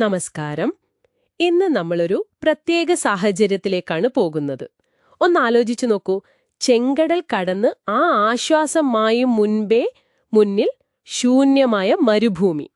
നമസ്കാരം. ഇന്ന് നമ്മളൊരു പ്രത്യേക സാഹചര്യത്തിലേക്കാണ് പോകുന്നത്. ഒന്നാലോചിച്ചു നോക്കൂ. ചെങ്കടൽ കടന്ന് ആ ആശ്വാസം മായും മുൻപേ മുന്നിൽ ശൂന്യമായ മരുഭൂമി.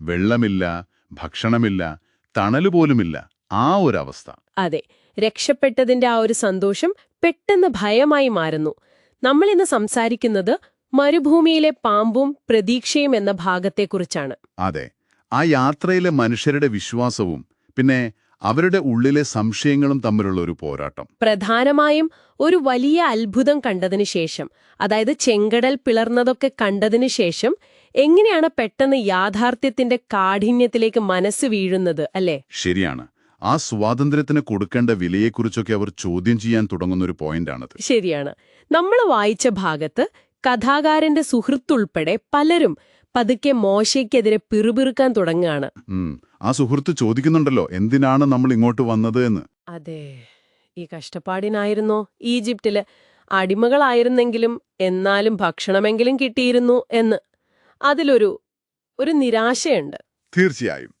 വെള്ളമില്ല ഭക്ഷണമില്ല തണലുപോലുമില്ല ആ ഒരവസ്ഥ. അതെ. രക്ഷപ്പെട്ടതിന്റെ ആ ഒരു സന്തോഷം പെട്ടെന്ന് ഭയമായി മാറുന്നു. നമ്മൾ ഇന്ന് സംസാരിക്കുന്നത് മരുഭൂമിയിലെ പാമ്പും പ്രതീക്ഷയും എന്ന ഭാഗത്തെക്കുറിച്ചാണ്. അതെ. ആ യാത്രയിലെ മനുഷ്യരുടെ വിശ്വാസവും പിന്നെ അവരുടെ ഉള്ളിലെ സംശയങ്ങളും തമ്മിലുള്ള ഒരു പോരാട്ടം. പ്രധാനമായും ഒരു വലിയ അത്ഭുതം കണ്ടതിന് ശേഷം അതായത് ചെങ്കടൽ പിളർന്നതൊക്കെ കണ്ടതിന് ശേഷം എങ്ങനെയാണ് പെട്ടെന്ന് യാഥാർത്ഥ്യത്തിന്റെ കാഠിന്യത്തിലേക്ക് മനസ്സ് വീഴുന്നത് അല്ലേ? ശരിയാണ്. ആ സ്വാതന്ത്ര്യത്തിന് കൊടുക്കേണ്ട വിലയെക്കുറിച്ചൊക്കെ അവർ ചോദ്യം ചെയ്യാൻ തുടങ്ങുന്ന ഒരു പോയിന്റാണത്. ശരിയാണ്. നമ്മൾ വായിച്ച ഭാഗത്ത് കഥാകാരന്റെ സുഹൃത്തുൾപ്പെടെ പലരും പതുക്കെ മോശയ്ക്കെതിരെ പിറുപിറുക്കാൻ തുടങ്ങുകയാണ്. ആ സുഹൃത്ത് ചോദിക്കുന്നുണ്ടല്ലോ എന്തിനാണ് നമ്മൾ ഇങ്ങോട്ട് വന്നത് എന്ന്. അതെ ഈ കഷ്ടപ്പാടിനായിരുന്നോ ഈജിപ്തിൽ അടിമകളായിരുന്നെങ്കിലും എന്നാലും ഭക്ഷണമെങ്കിലും കിട്ടിയിരുന്നു എന്ന്. അതിലൊരു ഒരു നിരാശയുണ്ട്. തീർച്ചയായും.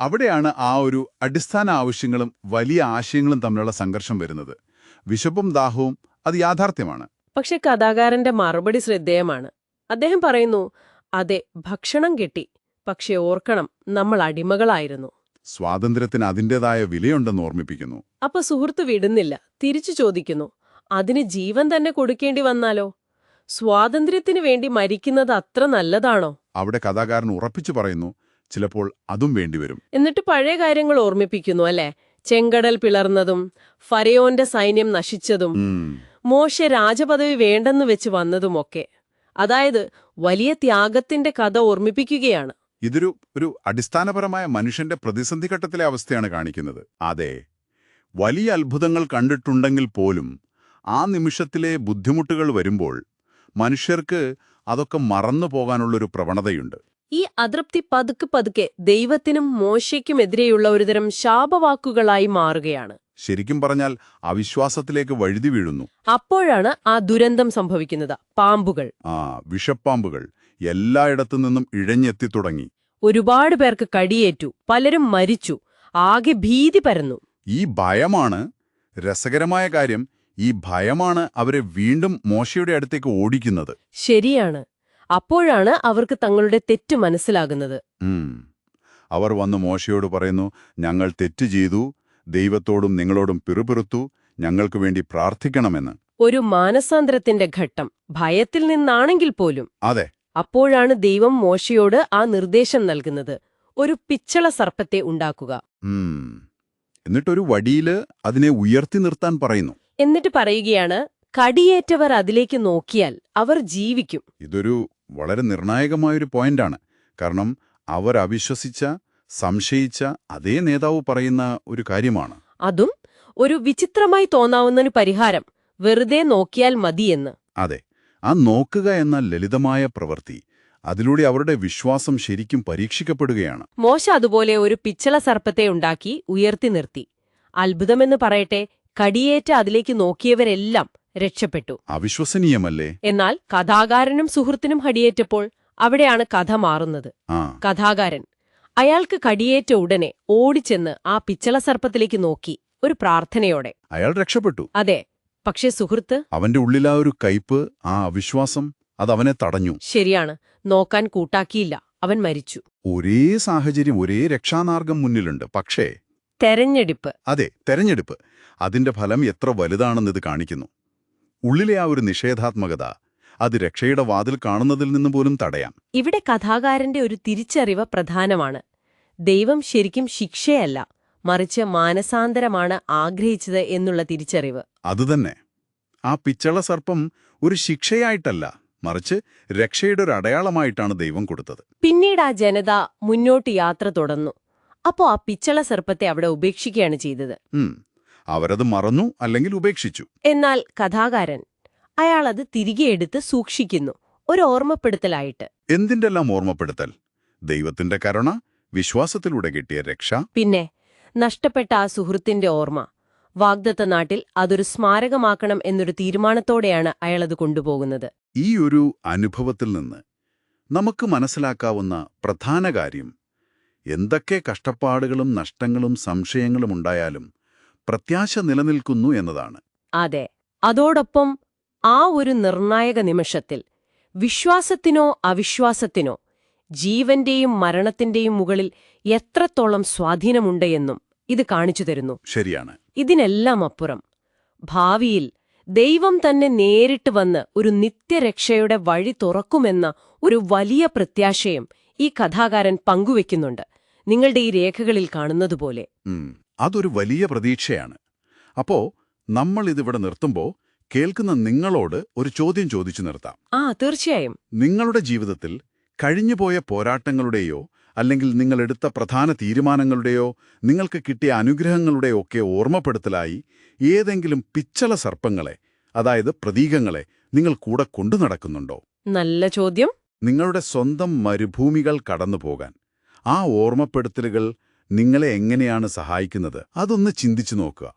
അവിടെയാണ് ആ ഒരു അടിസ്ഥാന ആവശ്യങ്ങളും വലിയ ആശയങ്ങളും തമ്മിലുള്ള സംഘർഷം വരുന്നത്. വിശപ്പും ദാഹവും അത് യാഥാർത്ഥ്യമാണ്. പക്ഷെ കഥാകാരന്റെ മറുപടി ശ്രദ്ധേയമാണ്. അദ്ദേഹം പറയുന്നു അതെ ഭക്ഷണം കിട്ടി. പക്ഷെ ഓർക്കണം നമ്മൾ അടിമകളായിരുന്നു. സ്വാതന്ത്ര്യത്തിന് അതിന്റെതായ വിലയുണ്ടെന്ന് ഓർമ്മിപ്പിക്കുന്നു. അപ്പൊ സുഹൃത്ത് വിടുന്നില്ല തിരിച്ചു ചോദിക്കുന്നു അതിന് ജീവൻ തന്നെ കൊടുക്കേണ്ടി വന്നാലോ? സ്വാതന്ത്ര്യത്തിനു വേണ്ടി മരിക്കുന്നത് അത്ര നല്ലതാണോ? അവിടെ കഥാകാരൻ ഉറപ്പിച്ചു പറയുന്നു ചിലപ്പോൾ അതും വേണ്ടിവരും എന്നിട്ട് പഴയ കാര്യങ്ങൾ ഓർമ്മിപ്പിക്കുന്നു അല്ലേ? ചെങ്കടൽ പിളർന്നതും ഫരയോന്റെ സൈന്യം നശിച്ചതും മോശ രാജപദവി വേണ്ടെന്ന് വെച്ച് വന്നതുമൊക്കെ. അതായത് വലിയ ത്യാഗത്തിന്റെ കഥ ഓർമ്മിപ്പിക്കുകയാണ്. ഇതൊരു ഒരു അടിസ്ഥാനപരമായ മനുഷ്യന്റെ പ്രതിസന്ധി ഘട്ടത്തിലെ അവസ്ഥയാണ് കാണിക്കുന്നത്. അതെ വലിയ അത്ഭുതങ്ങൾ കണ്ടിട്ടുണ്ടെങ്കിൽ പോലും ആ നിമിഷത്തിലെ ബുദ്ധിമുട്ടുകൾ വരുമ്പോൾ മനുഷ്യർക്ക് അതൊക്കെ മറന്നു പോകാനുള്ളൊരു പ്രവണതയുണ്ട്. ഈ അതൃപ്തി പതുക്കെ പതുക്കെ ദൈവത്തിനും മോശയ്ക്കുമെതിരെയുള്ള ഒരുതരം ശാപവാക്കുകളായി മാറുകയാണ്. ശരിക്കും പറഞ്ഞാൽ അവിശ്വാസത്തിലേക്ക് വഴുതി വീഴുന്നു. അപ്പോഴാണ് ആ ദുരന്തം സംഭവിക്കുന്നത്. പാമ്പുകൾ. ആ വിഷപ്പാമ്പുകൾ എല്ലായിടത്തു നിന്നും ഇഴഞ്ഞെത്തി തുടങ്ങി. ഒരുപാട് പേർക്ക് കടിയേറ്റു. പലരും മരിച്ചു. ആകെ ഭീതി പരന്നു. ഈ ഭയമാണ് രസകരമായ കാര്യം. ഈ ഭയമാണ് അവരെ വീണ്ടും മോശയുടെ അടുത്തേക്ക് ഓടിക്കുന്നത്. ശരിയാണ്. അപ്പോഴാണ് അവർക്ക് തങ്ങളുടെ തെറ്റ് മനസ്സിലാകുന്നത്. അവർ വന്ന് മോശയോട് പറയുന്നു ഞങ്ങൾ തെറ്റ് ചെയ്തു. ദൈവത്തോടും നിങ്ങളോടും പിറുപിറുത്തു ഞങ്ങൾക്കു വേണ്ടി പ്രാർത്ഥിക്കണമെന്ന്. ഒരു മാനസാന്തരത്തിന്റെ ഘട്ടം. ഭയത്തിൽ നിന്നാണെങ്കിൽ പോലും. അതെ. അപ്പോഴാണ് ദൈവം മോശയോട് ആ നിർദ്ദേശം നൽകുന്നത്. ഒരു പിച്ചള സർപ്പത്തെ ഉണ്ടാക്കുക. എന്നിട്ടൊരു വടിയിൽ അതിനെ ഉയർത്തി നിർത്താൻ പറയുന്നു. എന്നിട്ട് പറയുകയാണ് കടിയേറ്റവർ അതിലേക്ക് നോക്കിയാൽ അവർ ജീവിക്കും. ഇതൊരു വളരെ നിർണായകമായൊരു പോയിന്റാണ്. കാരണം അവർ അവിശ്വസിച്ച സംശയിച്ച അതേ നേതാവ് പറയുന്ന ഒരു കാര്യമാണ്. അതും ഒരു വിചിത്രമായി തോന്നാവുന്നൊരു പരിഹാരം. വെറുതെ നോക്കിയാൽ മതിയെന്ന്. അതെ. ആ നോക്കുക എന്ന ലളിതമായ പ്രവൃത്തി അതിലൂടെ അവരുടെ വിശ്വാസം ശരിക്കും പരീക്ഷിക്കപ്പെടുകയാണ്. മോശ അതുപോലെ ഒരു പിച്ചള സർപ്പത്തെ ഉണ്ടാക്കി ഉയർത്തി നിർത്തി. അത്ഭുതമെന്ന് പറയട്ടെ കടിയേറ്റ അതിലേക്ക് നോക്കിയവരെല്ലാം രക്ഷപ്പെട്ടു. അവിശ്വസനീയമല്ലേ? എന്നാൽ കഥാകാരനും സുഹൃത്തിനും ഹടിയേറ്റപ്പോൾ അവിടെയാണ് കഥ മാറുന്നത്. കഥാകാരൻ അയാൾക്ക് കടിയേറ്റ ഉടനെ ഓടിച്ചെന്ന് ആ പിച്ചള സർപ്പത്തിലേക്ക് നോക്കി ഒരു പ്രാർത്ഥനയോടെ. അയാൾ രക്ഷപ്പെട്ടു. അതെ പക്ഷേ സുഹൃത്ത്? അവന്റെ ഉള്ളിലാ ഒരു കയ്പ് ആ അവിശ്വാസം അത് അവനെ തടഞ്ഞു. ശരിയാണ് നോക്കാൻ കൂട്ടാക്കിയില്ല അവൻ മരിച്ചു. ഒരേ സാഹചര്യം ഒരേ രക്ഷാമാർഗം മുന്നിലുണ്ട്. പക്ഷേ തെരഞ്ഞെടുപ്പ്. അതെ തെരഞ്ഞെടുപ്പ്. അതിന്റെ ഫലം എത്ര വലുതാണെന്നത് കാണിക്കുന്നു. ഉള്ളിലെ ആ ഒരു നിഷേധാത്മകത അത് രക്ഷയുടെ വാതിൽ കാണുന്നതിൽ നിന്ന് പോലും തടയാം. ഇവിടെ കഥാകാരന്റെ ഒരു തിരിച്ചറിവ് പ്രധാനമാണ്. ദൈവം ശരിക്കും ശിക്ഷയല്ല മറിച്ച് മാനസാന്തരമാണ് ആഗ്രഹിച്ചത് എന്നുള്ള തിരിച്ചറിവ്. അതുതന്നെ ആ പിച്ചള സർപ്പം ഒരു ശിക്ഷയായിട്ടല്ല മറിച്ച് രക്ഷയുടെ ഒരു അടയാളമായിട്ടാണ് ദൈവം കൊടുത്തത്. പിന്നീട് ആ ജനത മുന്നോട്ട് യാത്ര തുടർന്നു. അപ്പോ ആ പിച്ചള സർപ്പത്തെ അവിടെ ഉപേക്ഷിക്കുകയാണ് ചെയ്തത്. അവരത് മറന്നു അല്ലെങ്കിൽ ഉപേക്ഷിച്ചു. എന്നാൽ കഥാകാരൻ അയാൾ അത് തിരികെ എടുത്ത് സൂക്ഷിക്കുന്നു. ഒരു ഓർമ്മപ്പെടുത്തലായിട്ട്. എന്തിന്റെല്ലാം ഓർമ്മപ്പെടുത്തൽ? ദൈവത്തിന്റെ കരുണ വിശ്വാസത്തിലൂടെ കിട്ടിയ രക്ഷ? പിന്നെ നഷ്ടപ്പെട്ട ആ സുഹൃത്തിന്റെ ഓർമ്മ. വാഗ്ദത്ത നാട്ടിൽ അതൊരു സ്മാരകമാക്കണം എന്നൊരു തീരുമാനത്തോടെയാണ് അയാളത് കൊണ്ടുപോകുന്നത്. ഈ ഒരു അനുഭവത്തിൽ നിന്ന് നമുക്ക് മനസ്സിലാക്കാവുന്ന പ്രധാന കാര്യം എന്തൊക്കെ കഷ്ടപ്പാടുകളും നഷ്ടങ്ങളും സംശയങ്ങളും ഉണ്ടായാലും പ്രത്യാശ നിലനിൽക്കുന്നു എന്നതാണ്. അതെ. അതോടൊപ്പം ആ ഒരു നിർണായക നിമിഷത്തിൽ വിശ്വാസത്തിനോ അവിശ്വാസത്തിനോ ജീവന്റെയും മരണത്തിന്റെയും മുകളിൽ എത്രത്തോളം സ്വാധീനമുണ്ട് എന്നും ഇത് കാണിച്ചു തരുന്നു. ശരിയാണ്. ഇതിനെല്ലാം അപ്പുറം ഭാവിയിൽ ദൈവം തന്നെ നേരിട്ട് വന്ന് ഒരു നിത്യരക്ഷയുടെ വഴി തുറക്കുമെന്ന ഒരു വലിയ പ്രത്യാശയും ഈ കഥാകാരൻ പങ്കുവെക്കുന്നുണ്ട്. നിങ്ങളുടെ ഈ രേഖകളിൽ കാണുന്നതുപോലെ. അതൊരു വലിയ പ്രതീക്ഷയാണ്. അപ്പോ നമ്മൾ ഇതിവിടെ നിർത്തുമ്പോൾ കേൾക്കുന്ന നിങ്ങളോട് ഒരു ചോദ്യം ചോദിച്ചു നിർത്താം. ആ തീർച്ചയായും. നിങ്ങളുടെ ജീവിതത്തിൽ കഴിഞ്ഞുപോയ പോരാട്ടങ്ങളുടെയോ അല്ലെങ്കിൽ നിങ്ങൾ എടുത്ത പ്രധാന തീരുമാനങ്ങളുടെയോ നിങ്ങൾക്ക് കിട്ടിയ അനുഗ്രഹങ്ങളുടെയോ ഒക്കെ ഓർമ്മപ്പെടുത്തലായി ഏതെങ്കിലും പിച്ചള സർപ്പങ്ങളെ അതായത് പ്രതീകങ്ങളെ നിങ്ങൾ കൂടെ കൊണ്ടു നടക്കുന്നുണ്ടോ? നല്ല ചോദ്യം. നിങ്ങളുടെ സ്വന്തം മരുഭൂമികൾ കടന്നുപോകാൻ ആ ഓർമ്മപ്പെടുത്തലുകൾ നിങ്ങളെ എങ്ങനെയാണ് സഹായിക്കുന്നത്? അതൊന്ന് ചിന്തിച്ചു നോക്കുക.